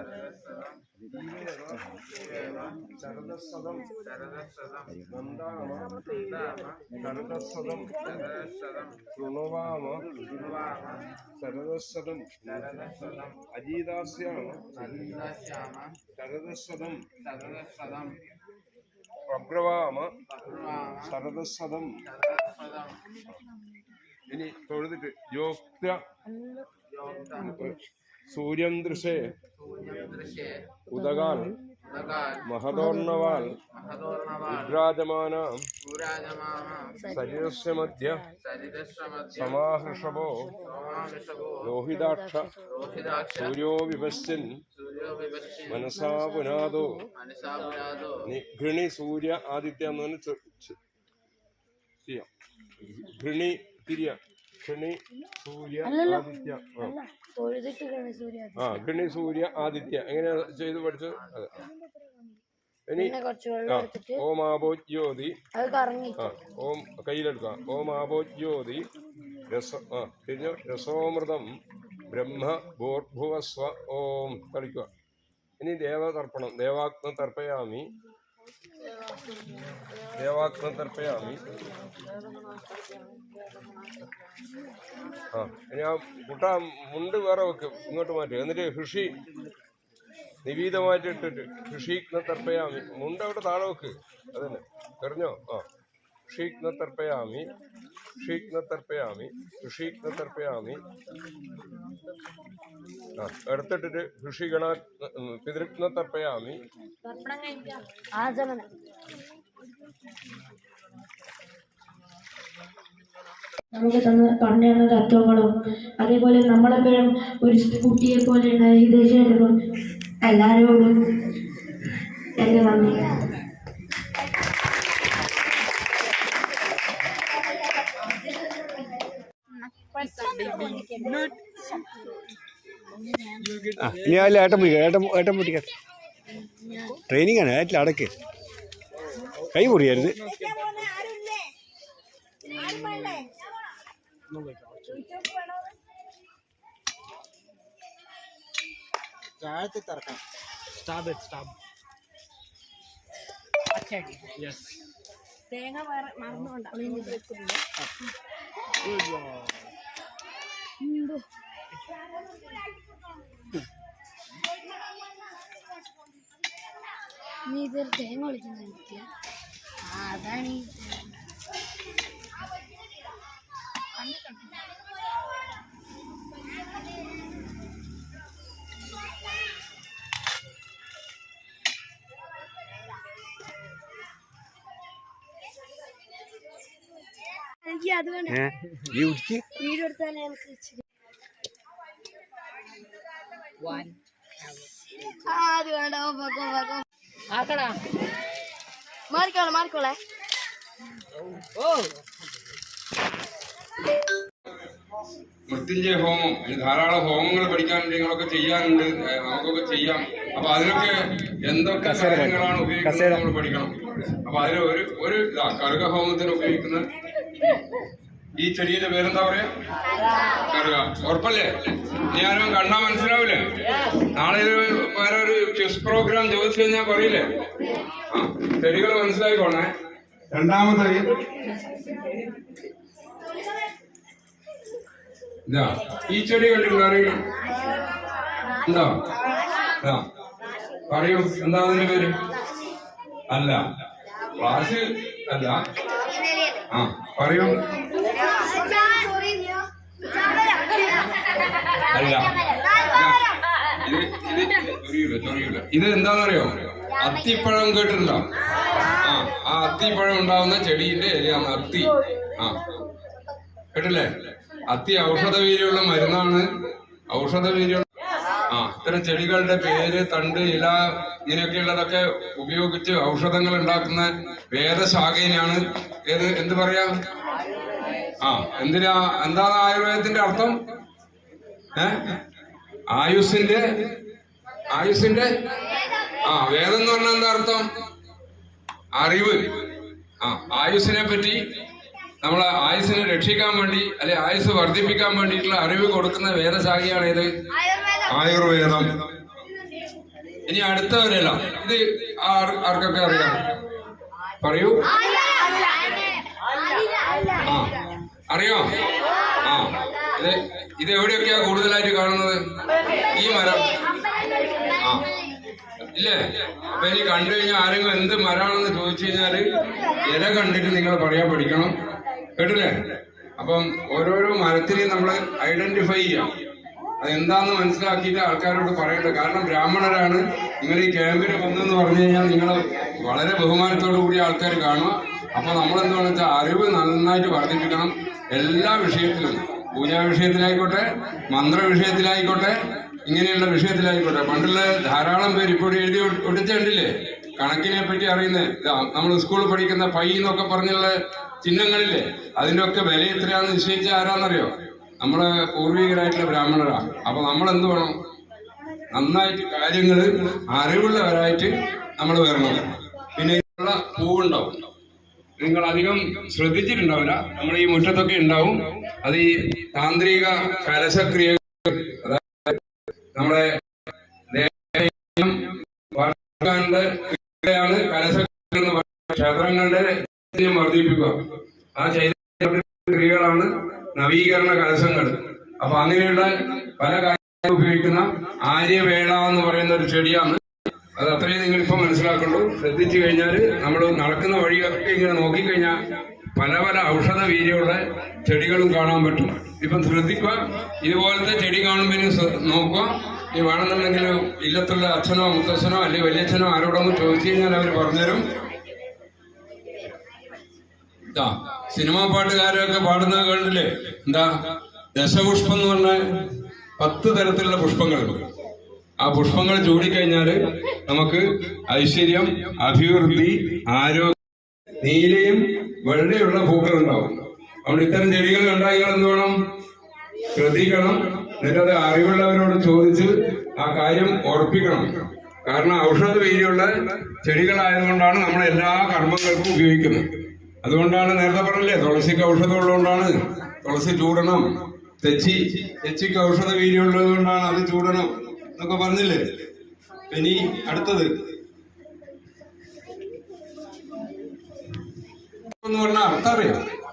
പിടിച്ചെടുക്കുക പശ്യേമ ശരദസ്വതം ശരദസ്വതം നന്ദാമ ശരദസ്വതം ശൃണുവാമ ശരദസ്വതം അജീതാസ്യാമ ശരദസ്വതം പ്രബ്രവാമ ശരദസ്വതം ഇനി തൊഴുതിട്ട് യോക്ത സൂര്യം ദൃശേ ഉദകാൽ മഹദോർണവാൽ. വിഭ്രാജമാന ശരീരസ്യ മധ്യ സമാഹൃഷഭോ. ലോഹിതാക്ഷ. സൂര്യോ വിപശ്യൻ. മനസാ പുനാദോ. നിഘൃണി സൂര്യ ആദിത്യ എന്ന് പറഞ്ഞ് ചൊ- ചൊ- ചെയ്യാം. ഘൃണി തിരിയ. ഘൃണി സൂര്യ ആദിത്യ. ആ. തൊഴുതിട്ട് സൂര്യ ആദിത്യ. എങ്ങനെയാ ചെയ്ത് പഠിച്ചത്? അതെ ഇനി ഓം അത് കറങ്ങി ആ ഓം കയ്യിലെടുക്കാം ഓം ആബോജ്യോതി രസ ആ കഴിഞ്ഞു രസോമൃതം ബ്രഹ്മ ഭൂർഭുവസ്വ ഓം. കളിക്കുക. ഇനി ദേവതർപ്പണം ദേവാഗ്ന തർപ്പയാമി ദേവാഗ്ന തർപ്പയാമി ആ ഇനി ആ മുണ്ട് വേറെ വെക്ക് ഇങ്ങോട്ട് മാറ്റി. എന്നിട്ട് ഋഷി നിവീതമായിട്ട് ഇട്ടിട്ട് ഋഷീഗ്ന തർപ്പയാമി മുണ്ട് അവിടെ താഴെ വെക്ക്. അതന്നെ. എറിഞ്ഞോ ആ. ഋഷീഗ്ന തർപ്പയാമി ഋഷീഗ്ന തർപ്പയാമി ഋഷീഗ്ന തർപ്പയാമി ആ എടുത്തിട്ടിട്ട് ഋഷിഗണ പിതൃഗ്ന തർപ്പയാമി നമുക്ക് തന്ന പറഞ്ഞു തന്ന തത്വങ്ങളും അതേപോലെ നമ്മളെപ്പോഴും ഒരു കുട്ടിയെ പോലെ ഇത് ചെയ്തതും എല്ലാവരോടും എന്റെ നന്ദി. അല്ല ഏട്ടൻ പിടിക്കാം ഏട്ടൻ ഏട്ടൻ പിടിക്കാം. ട്രെയിനിങ് ആണ് ഏറ്റിൽ അടക്ക്. കൈ മുറിയരുത്. താഴത്തെ തറക്കാം. സ്റ്റാബ് സ്റ്റാബ് യെസ് തേങ്ങ മറന്നുകൊണ്ടാ. നീ ഇതൊരു തേങ്ങ ഒളിക്കുന്ന അതാണ് ഈ എനിക്ക് അത് വേണ്ട മാറിക്കോളെ മാറിക്കോളെ മൃത്യുഞ്ജയ ഹോമം ധാരാളം ഹോമങ്ങൾ പഠിക്കാൻ നിങ്ങളൊക്കെ ചെയ്യാനുണ്ട് നമുക്കൊക്കെ ചെയ്യാം. അപ്പൊ അതിനൊക്കെ എന്തൊക്കെ കാര്യങ്ങളാണ് ഉപയോഗിക്കുന്നത് നമ്മൾ പഠിക്കണം. അപ്പൊ അതിൽ ഒരു ഒരു ഇതാ കറുക ഹോമത്തിന് ഉപയോഗിക്കുന്ന ഈ ചെടിയുടെ പേരെന്താ പറയാ? കറുക. ഉറപ്പല്ലേ? ആരും കണ്ടാ മനസ്സിലാവില്ലേ? നാളെ ഇത് വേറെ ഒരു ക്വിസ് പ്രോഗ്രാം ചോദിച്ചു കഴിഞ്ഞാൽ പറയില്ലേ? ആ ചെടികൾ മനസ്സിലായിക്കോണേ രണ്ടാമത്തെ ഇതാ ഈ ചെടി കണ്ടിട്ടുണ്ടോ? ആരെങ്കിലും എന്താ ആ. പറയൂ എന്താ അതിന്റെ പേര്? അല്ല. ക്ലാസ് അല്ല. ആ പറയൂ. അല്ല. ഇത് എന്താണെന്നറിയോ അത്തിപ്പഴം കേട്ടിട്ടുണ്ടോ? ആ ആ അത്തിപ്പഴം ഉണ്ടാവുന്ന ചെടിയുടെ ഇലയാണ് അത്തി. ആ. കേട്ടില്ലേ? അത്തി ഔഷധ വീര്യമുള്ള മരുന്നാണ്. ഔഷധ വീര്യമുള്ള ആ ഇത്തരം ചെടികളുടെ പേര് തണ്ട് ഇല ഇങ്ങനെയൊക്കെയുള്ളതൊക്കെ ഉപയോഗിച്ച് ഔഷധങ്ങൾ ഉണ്ടാക്കുന്ന വേദശാഖയിലാണ് ഏത് എന്ത് പറയാ? ആ എന്തിനാ? എന്താണ് ആയുർവേദത്തിന്റെ അർത്ഥം? ആയുസിന്റെ ആയുസിന്റെ ആ വേദം എന്ന് പറഞ്ഞാൽ എന്താ അർത്ഥം? അറിവ്. ആ ആയുസിനെ പറ്റി നമ്മൾ ആയുസിനെ രക്ഷിക്കാൻ വേണ്ടി അല്ലെ ആയുസ് വർദ്ധിപ്പിക്കാൻ വേണ്ടിയിട്ടുള്ള അറിവ് കൊടുക്കുന്ന വേദശാഖയാണ് ഇത് ആയുർവേദം. ഇനി അടുത്തവരല്ല. ഇത് ആർക്കൊക്കെ അറിയാം? പറയൂ. ആ അറിയോ. ഇത് എവിടെയൊക്കെയാ കൂടുതലായിട്ട് കാണുന്നത്? ഈ മരം. ആ. ഇല്ലേ? അപ്പൊ ഇനി കണ്ടു കഴിഞ്ഞാൽ ആരെങ്കിലും എന്ത് മരമാണെന്ന് ചോദിച്ചു കഴിഞ്ഞാൽ ഇല കണ്ടിട്ട് നിങ്ങൾ പറയാൻ പഠിക്കണം. കേട്ടില്ലേ? അപ്പം ഓരോരോ മരത്തിനെയും നമ്മൾ ഐഡന്റിഫൈ ചെയ്യാം. അതെന്താന്ന് മനസ്സിലാക്കിയിട്ട് ആൾക്കാരോട് പറയണ്ട. കാരണം ബ്രാഹ്മണരാണ്. നിങ്ങൾ ഈ ക്യാമ്പിന് വന്നെന്ന് പറഞ്ഞു കഴിഞ്ഞാൽ നിങ്ങൾ വളരെ ബഹുമാനത്തോടു കൂടി ആൾക്കാർ കാണുക. അപ്പൊ നമ്മൾ എന്താണെന്ന് വെച്ചാൽ അറിവ് നന്നായിട്ട് വർദ്ധിപ്പിക്കണം എല്ലാ വിഷയത്തിലും. പൂജാ വിഷയത്തിലായിക്കോട്ടെ മന്ത്ര വിഷയത്തിലായിക്കോട്ടെ ഇങ്ങനെയുള്ള വിഷയത്തിലായിക്കോട്ടെ. പണ്ടുള്ള ധാരാളം പേര് ഇപ്പോഴും എഴുതി ഒട്ടിച്ച കണ്ടില്ലേ? കണക്കിനെ പറ്റി അറിയുന്നത് നമ്മൾ സ്കൂളിൽ പഠിക്കുന്ന പൈ എന്നൊക്കെ പറഞ്ഞുള്ള ചിഹ്നങ്ങളില്ലേ? അതിന്റെ ഒക്കെ വില എത്രയാണെന്ന് നിശ്ചയിച്ച ആരാന്നറിയോ? നമ്മൾ പൂർവികരായിട്ടുള്ള ബ്രാഹ്മണരാ. അപ്പൊ നമ്മൾ എന്ത് വേണം? നന്നായിട്ട് കാര്യങ്ങൾ അറിവുള്ളവരായിട്ട് നമ്മൾ വരണം. പിന്നെ പൂവുണ്ടാവും. നിങ്ങൾ അധികം ശ്രദ്ധിച്ചിട്ടുണ്ടാവില്ല. നമ്മുടെ ഈ മുറ്റത്തൊക്കെ ഉണ്ടാവും. അത് ഈ താന്ത്രിക കലശക്രിയ നമ്മുടെ ാണ് കലശക്രിയ. ക്ഷേത്രങ്ങളുടെ വർദ്ധിപ്പിക്കുക. ആ ചൈതന്യ ക്രിയകളാണ് നവീകരണ കലശങ്ങൾ. അപ്പൊ അങ്ങനെയുള്ള പല കാര്യങ്ങൾ ഉപയോഗിക്കുന്ന ആര്യവേള എന്ന് പറയുന്ന ഒരു ചെടിയാണ് അത് അത്രയും നിങ്ങൾ ഇപ്പം മനസ്സിലാക്കുള്ളൂ ശ്രദ്ധിച്ചു കഴിഞ്ഞാൽ നമ്മൾ നടക്കുന്ന വഴിയൊക്കെ ഇങ്ങനെ നോക്കിക്കഴിഞ്ഞാൽ പല പല ഔഷധ വീര്യമുള്ള ചെടികളും കാണാൻ പറ്റും. ഇപ്പം ശ്രദ്ധിക്കുക ഇതുപോലത്തെ ചെടി കാണുമ്പോൾ നോക്കുക. ഈ വേണമെന്നുണ്ടെങ്കിൽ ഇല്ലത്തുള്ള അച്ഛനോ മുത്തച്ഛനോ അല്ലെങ്കിൽ വലിയച്ഛനോ ആരോടൊന്ന് ചോദിച്ചു കഴിഞ്ഞാൽ അവർ പറഞ്ഞുതരും. ഇതാ സിനിമാ പാട്ടുകാരൊക്കെ പാടുന്ന കണ്ടില്ലേ? എന്താ? ദശപുഷ്പം എന്ന് പറഞ്ഞ പത്ത് തരത്തിലുള്ള പുഷ്പങ്ങൾ. ആ പുഷ്പങ്ങൾ ചൂടിക്കഴിഞ്ഞാൽ നമുക്ക് ഐശ്വര്യം അഭിവൃദ്ധി ആരോഗ്യം നീലയും വെള്ളയുള്ള പൂക്കൾ ഉണ്ടാവും അതുകൊണ്ട് ഇത്തരം ചെടികൾ ഉണ്ടാക്കിയാൽ എന്ത് വേണം? ശ്രദ്ധിക്കണം. എന്നിട്ട് അത് അറിവുള്ളവരോട് ചോദിച്ച് ആ കാര്യം ഉറപ്പിക്കണം. കാരണം ഔഷധ വേദിയുള്ള ചെടികളായതുകൊണ്ടാണ് നമ്മൾ എല്ലാ കർമ്മങ്ങൾക്കും ഉപയോഗിക്കുന്നത്. അതുകൊണ്ടാണ് നേരത്തെ പറഞ്ഞില്ലേ തുളസിക്ക് ഔഷധം ഉള്ളതുകൊണ്ടാണ്. തുളസി ചൂടണം. തെച്ചി തെച്ചിക്ക് ഔഷധ വീര്യമുള്ളത് കൊണ്ടാണ് അത് ചൂടണം. എന്നൊക്കെ പറഞ്ഞില്ലേ? ഇനി അടുത്തത്. എന്ന് പറഞ്ഞാൽ അർത്ഥം അറിയാം.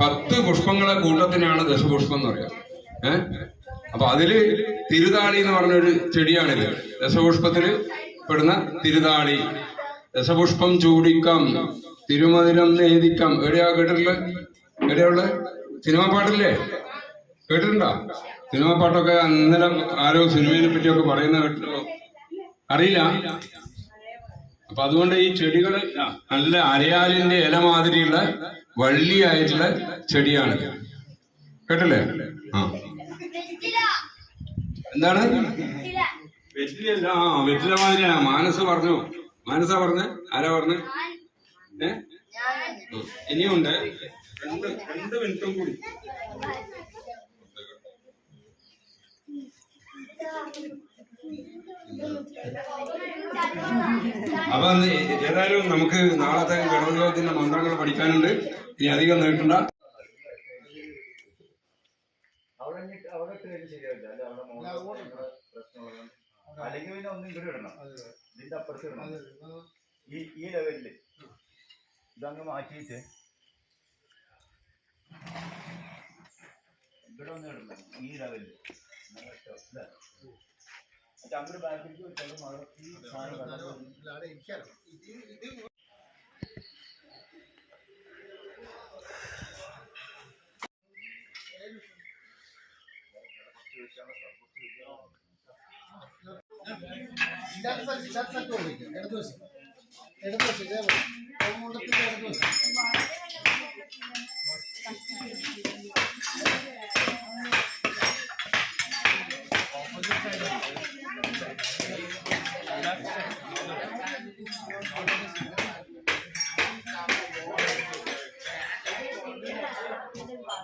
പത്ത് പുഷ്പങ്ങളെ കൂട്ടത്തിനാണ് ദശപുഷ്പം എന്ന് പറയാം. ഏഹ് അപ്പൊ അതിൽ തിരുതാളി എന്ന് പറഞ്ഞൊരു ചെടിയാണിത്. ദശപുഷ്പത്തിൽ പെടുന്ന തിരുതാളി. ദശപുഷ്പം ചൂടിക്കാം തിരുമതിരം നേദിക്കാം. എവിടെയാ കേട്ടിട്ടുള്ള എവിടെയുള്ള സിനിമ പാട്ടില്ലേ? കേട്ടിട്ടുണ്ടോ? സിനിമാ പാട്ടൊക്കെ അന്നേരം ആരോ സിനിമയെ പറ്റിയൊക്കെ പറയുന്ന കേട്ടോ അറിയില്ല. അപ്പൊ അതുകൊണ്ട് ഈ ചെടികൾ നല്ല അരയാലിന്റെ ഇല മാതിരിയുള്ള വള്ളിയായിട്ടുള്ള ചെടിയാണ്. കേട്ടല്ലേ? ആ. എന്താണ്? വെറ്റിലല്ല ആ വെറ്റില മാതിരിയാ മാനസ് പറഞ്ഞു. മാനസ പറഞ്ഞ്? ആരാ പറഞ്ഞ്? ഏ? ഇനിയുണ്ട്. രണ്ട് രണ്ട് മിനിറ്റും കൂടി. അപ്പൊ ഏതായാലും നമുക്ക് നാളത്തെ ഗണപതിലോകത്തിന്റെ മന്ത്രങ്ങൾ പഠിക്കാനുണ്ട്. ഇനി അധികം നീട്ടണ്ട. അല്ലെങ്കിൽ പിന്നെ ഒന്നും ഇവിടെ ഇടണം ഇതിന്റെ അപ്പുറത്ത് ഇടണം ഈ ഈ ലെവലിൽ ഇതങ്ങ് മാറ്റിയിട്ട് ഇവിടെ ഒന്നും ഇടണം ഈ ലെവലിൽ അങ്ങനെ ഇട്ടോ, ഇല്ലേ? എന്നിട്ട് അങ്ങോട്ട് ബാക്കിലേക്ക് വെച്ചാലും അവിടെ ഈ സാധനം കണ്ടപ്പോൾ Opposite side.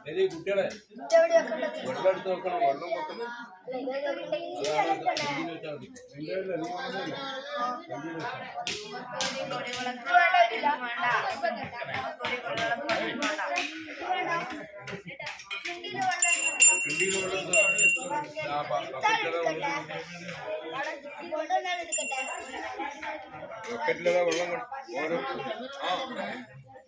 ശരി കുട്ടികളെ വെള്ളം എടുത്ത് വെക്കണം വെള്ളം വെക്കണം ആ പ- ബക്കറ്റിലെ വെള്ളം ഓരോ ആ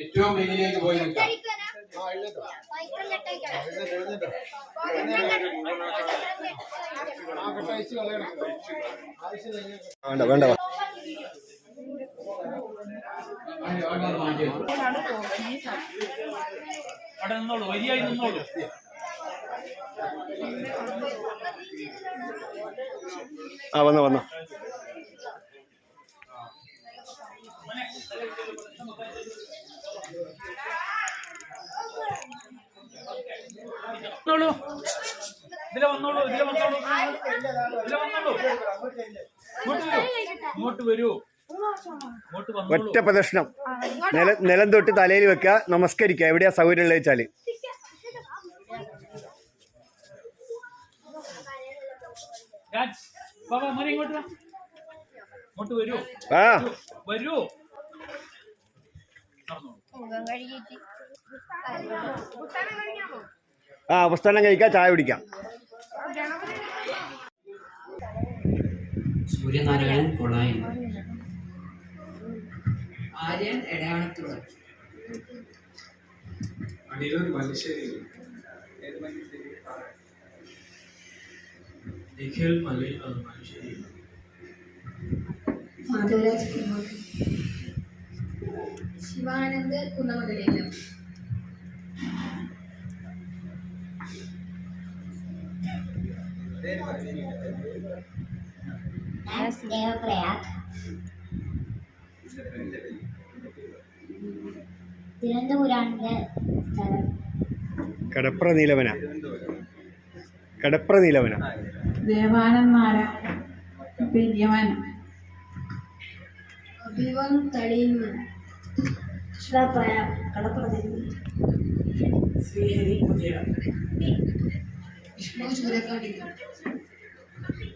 ഏറ്റവും മെയിനിലേക്ക് പോയി നിൽക്കാം. വേണ്ട വേണ്ട. അവിടെ നിന്നോളൂ വരിയായി നിന്നോളൂ. ആ വന്നോ വന്നോ. വന്നോളൂ. ഇതിലെ വന്നോളൂ ഇതിലെ വന്നോളൂ. ഇതിലെ വന്നോളൂ. ഇങ്ങോട്ട് വരൂ. ഇങ്ങോട്ട് വരൂ. ഒറ്റ പ്രദർശനം നില നിലം തൊട്ട് തലയിൽ വെക്കുക നമസ്കരിക്കുക. എവിടെയാ സൗകര്യം ഉള്ളത് വെച്ചാൽ വരൂ. ആ. വരൂ. ആ പുസ്തകം കഴിക്കാം ചായ കുടിക്കാം. സൂര്യനാരായണൻ കൊളായി. ആര്യൻ എടയാണത്തുള്ള നിഖിൽ മാധവരാജ് ശിവാനന്ദ് കുന്നമകലേനം ദേവപ്രയാഗ് തിരുവനന്തപുരാണിന്റെ സ്ഥലം. കടപ്ര നീലവന കടപ്ര നീലവന ദേവാനന്ദാര പെരിയവൻ. അഭിവം തളിയുന്ന കടപ്ര കടപ്രദേശം ശ്രീഹരി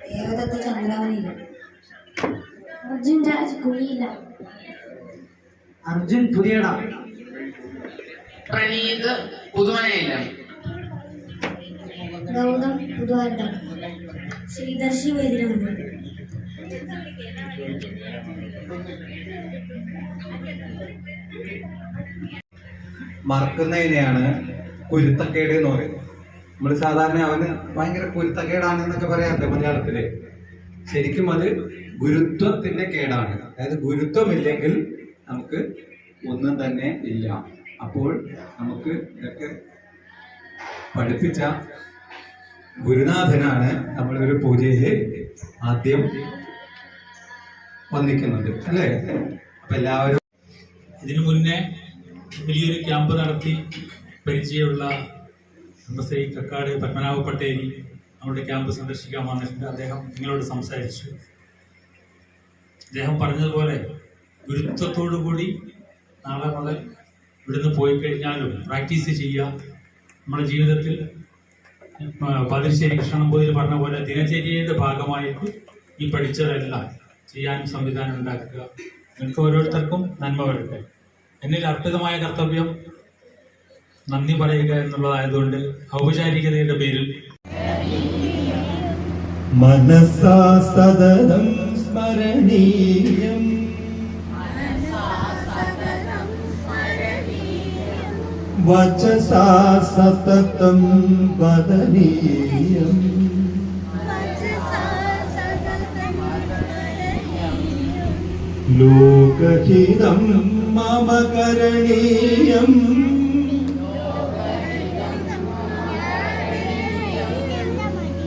ദേവദത്ത ചന്ദ്രാവനിയില്ല അർജുൻ രാജ് കുലിയില്ല അർജുൻ പുതിയട. പ്രണീത് പുതുമനയില്ല? ഗൗതം പുതുവാരത്താണ് ശ്രീദർശി വൈദ്യനഗർ മറക്കുന്നതിനെയാണ് കുരുത്തക്കേട് എന്ന് പറയുന്നത്. നമ്മൾ സാധാരണ അവന് ഭയങ്കര കുരുത്തക്കേടാണ് എന്നൊക്കെ പറയാറുണ്ട് മലയാളത്തിൽ. ശരിക്കും അത് ഗുരുത്വത്തിന്റെ കേടാണ്. അതായത് ഗുരുത്വമില്ലെങ്കിൽ നമുക്ക് ഒന്നും തന്നെ ഇല്ല. അപ്പോൾ നമുക്ക് ഇതൊക്കെ പഠിപ്പിച്ച ഗുരുനാഥനാണ് നമ്മളൊരു പൂജയിൽ ആദ്യം വന്നിക്കുന്നത്. അല്ലേ? അപ്പൊ എല്ലാവരും ഇതിനു മുന്നേ വലിയൊരു ക്യാമ്പ് നടത്തി പരിചയമുള്ള ശ്രീ കക്കാട് പത്മനാഭ പട്ടേരി നമ്മുടെ ക്യാമ്പ് സന്ദർശിക്കാൻ വന്നിട്ടുണ്ട്. അദ്ദേഹം നിങ്ങളോട് സംസാരിച്ചു. അദ്ദേഹം പറഞ്ഞതുപോലെ ഗുരുത്വത്തോടു കൂടി നാളെ മുതൽ ഇവിടുന്ന് പോയി കഴിഞ്ഞാലും പ്രാക്ടീസ് ചെയ്യുക. നമ്മുടെ ജീവിതത്തിൽ പതിശ്ശേരി കൃഷ്ണൻ കൃഷ്ണനമ്പൂതിരി പറഞ്ഞ പോലെ ദിനചര്യയുടെ ഭാഗമായിട്ട് ഈ പഠിച്ചതെല്ലാം ചെയ്യാനും സംവിധാനം ഉണ്ടാക്കുക. നിങ്ങൾക്ക് ഓരോരുത്തർക്കും നന്മ വരട്ടെ. എന്നിൽ അർപ്പിതമായ കർത്തവ്യം. നന്ദി പറയുക എന്നുള്ളതായതുകൊണ്ട് ഔപചാരികതയുടെ പേരിൽ. മനസാ സദനം സ്മരണീയം. വചസാ സതതം വദനീയം. ലോകഹിതം മമ കരണീയം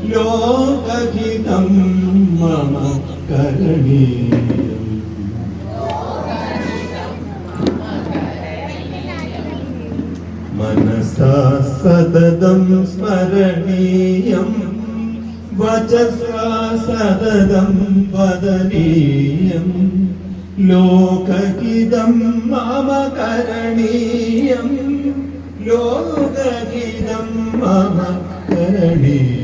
ലോകഹിതം മമ കരണീയം മനസാ സതതം സ്മരണീയം. വചസാ സതതം വദനീയം. ലോകഗീതം മമ കരണീയം. ലോകഗീതം മമ കരണീയം.